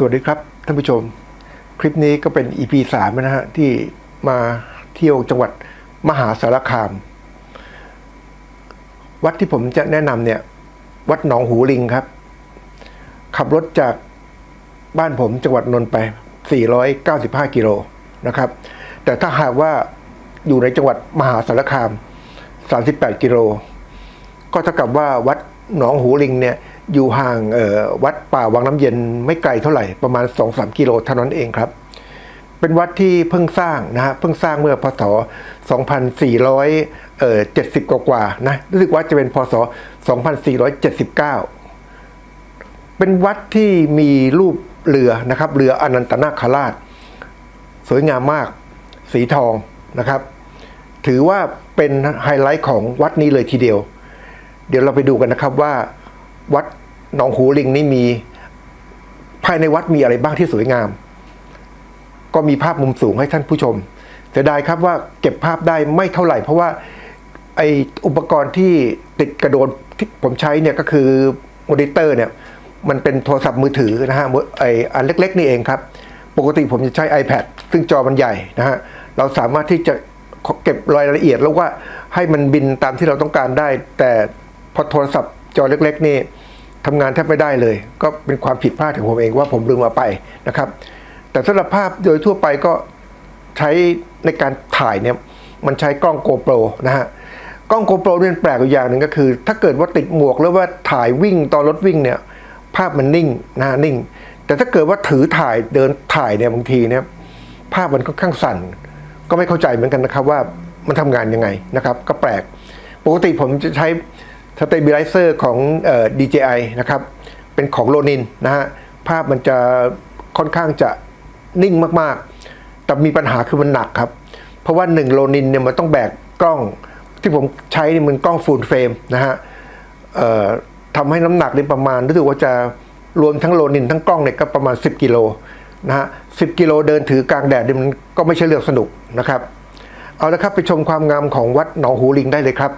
สวัสดีครับท่านผู้ชม คลิปนี้ก็เป็น EP 3นะฮะที่มาเที่ยวจังหวัดมหาสารคาม วัดที่ผมจะแนะนำเนี่ย วัดหนองหูลิงครับ ขับรถจากบ้านผมจังหวัดนนท์ไป 495 กิโลนะครับ แต่ถ้าหากว่าอยู่ในจังหวัดมหาสารคาม 38 กิโล ก็เท่ากับว่าวัดหนองหูลิงเนี่ย อยู่ห่างวัดป่าวังน้ำเย็นไม่ไกลเท่าไหร่ประมาณ 2-3 กิโลเท่านั้นเองครับ เป็นวัดที่เพิ่งสร้างนะฮะเพิ่งสร้างเมื่อพศ 2470 กว่าๆนะรู้สึกว่าจะเป็นพศ 2479 เป็นวัดที่มีรูปเรือนะครับเรืออนันตนาคราช สวยงามมากสีทองนะครับ ถือว่าเป็นไฮไลท์ของวัดนี้เลยทีเดียว เดี๋ยวเราไปดูกันนะครับว่า วัดหนองหูลิงนี่มี ภายในวัดมีอะไรบ้างที่สวยงาม ก็มีภาพมุมสูงให้ท่านผู้ชมเสียดายครับว่าเก็บภาพได้ไม่เท่าไหร่ เพราะว่าไออุปกรณ์ที่ติดกระโดนที่ผมใช้เนี่ยก็คือมอนิเตอร์เนี่ยมันเป็นโทรศัพท์มือถือนะฮะไออันเล็ก ๆ นี่เองครับ ปกติผมจะใช้ iPad ซึ่งจอมันใหญ่นะฮะเราสามารถที่จะเก็บรายละเอียดแล้วว่าให้มันบินตามที่เราต้องการได้ แต่พอโทรศัพท์จอเล็ก ๆ นี่ ทำงานแทบไม่ได้เลย ก็เป็นความผิดพลาดของผมเองว่าผมลืมมาไปนะครับ แต่สำหรับภาพโดยทั่วไปก็ใช้ในการถ่ายเนี่ยมันใช้กล้อง GoPro นะฮะกล้อง GoPro เนี่ยแปลกอยู่อย่างหนึ่งก็คือ ถ้าเกิดว่าติดหมวกหรือว่าถ่ายวิ่งตอนรถวิ่งเนี่ยภาพมันนิ่งนะฮะนิ่ง แต่ถ้าเกิดว่าถือถ่ายเดินถ่ายเนี่ยบางทีเนี่ยภาพมันค่อนข้างสั่น ก็ไม่เข้าใจเหมือนกันนะครับว่ามันทำงานยังไงนะครับ ก็แปลก ปกติผมจะใช้ stabilizer ของเอ่อ DJI นะครับ เป็นของโลนินนะฮะ ภาพมันจะค่อนข้างจะนิ่งมากๆ แต่มีปัญหาคือมันหนักครับ เพราะว่าหนึ่งโลนินเนี่ยมันต้องแบกกล้อง ที่ผมใช้นี่มันกล้องฟูลเฟรมนะฮะทำให้น้ำหนักนี่ประมาณรู้สึกว่าจะรวมทั้งโลนินทั้งกล้องเนี่ยก็ประมาณ 10 กิโลนะฮะสิกิโลเดินถือกลางแดดนี่มันก็ไม่ใช่เรื่องสนุกนะครับ เอาละครับไปชมความงามของวัดหนองหูลิงได้เลยครับ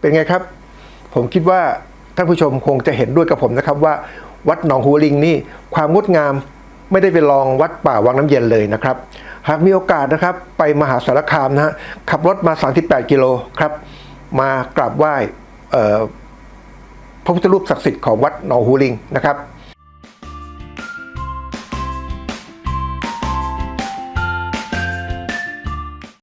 เป็นไงครับ ผมคิดว่าท่านผู้ชมคงจะเห็นด้วยกับผมนะครับว่า วัดหนองหัวลิงนี่ความงดงามไม่ได้ไปลองวัดป่าวังน้ำเย็นเลยนะครับ หากมีโอกาสนะครับไปมหาสารคามนะฮะขับรถมา 38 กิโลครับ มากราบไหว้พระพุทธรูปศักดิ์สิทธิ์ของวัดหนองหูลิงนะครับ